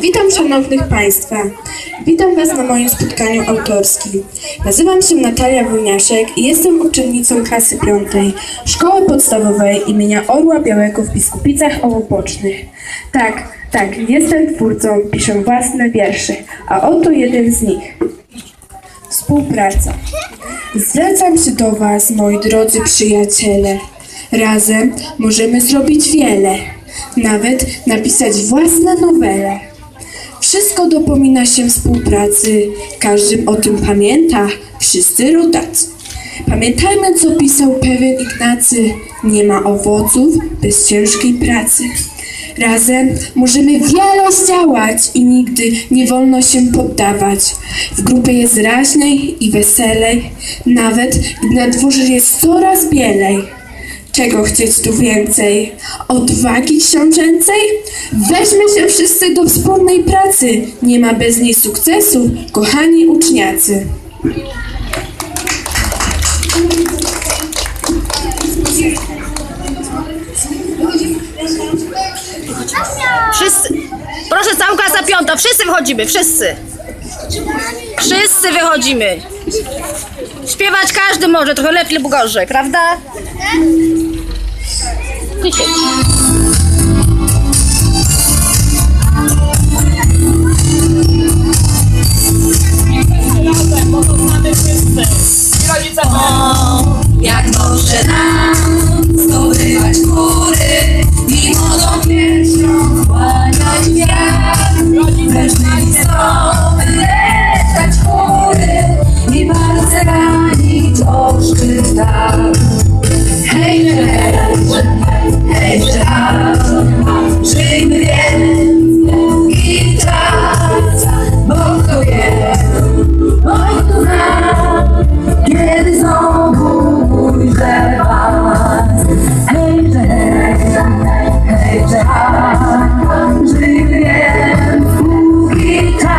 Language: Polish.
Witam szanownych Państwa. Witam Was na moim spotkaniu autorskim. Nazywam się Natalia Wojniaszek i jestem uczennicą klasy piątej Szkoły Podstawowej imienia Orła Białego w Biskupicach Ołopocznych. Tak, tak, jestem twórcą, piszę własne wiersze, a oto jeden z nich. Współpraca. Zwracam się do Was, moi drodzy przyjaciele. Razem możemy zrobić wiele, nawet napisać własne nowele. Wszystko dopomina się współpracy, każdy o tym pamięta, wszyscy rodacy. Pamiętajmy, co pisał pewien Ignacy, nie ma owoców bez ciężkiej pracy. Razem możemy wiele zdziałać i nigdy nie wolno się poddawać. W grupie jest raźniej i weselej, nawet gdy na dworze jest coraz bielej. Czego chcieć tu więcej? Odwagi książęcej? Weźmy się wszyscy do wspólnej pracy. Nie ma bez niej sukcesu, kochani uczniacy. Wszyscy. Proszę, całą klasa piąta. Wszyscy wychodzimy, wszyscy. Wszyscy wychodzimy. Śpiewać każdy może, trochę lepiej lub gorzej, prawda? Nam zdobywać góry, mimo do piersią kłaniać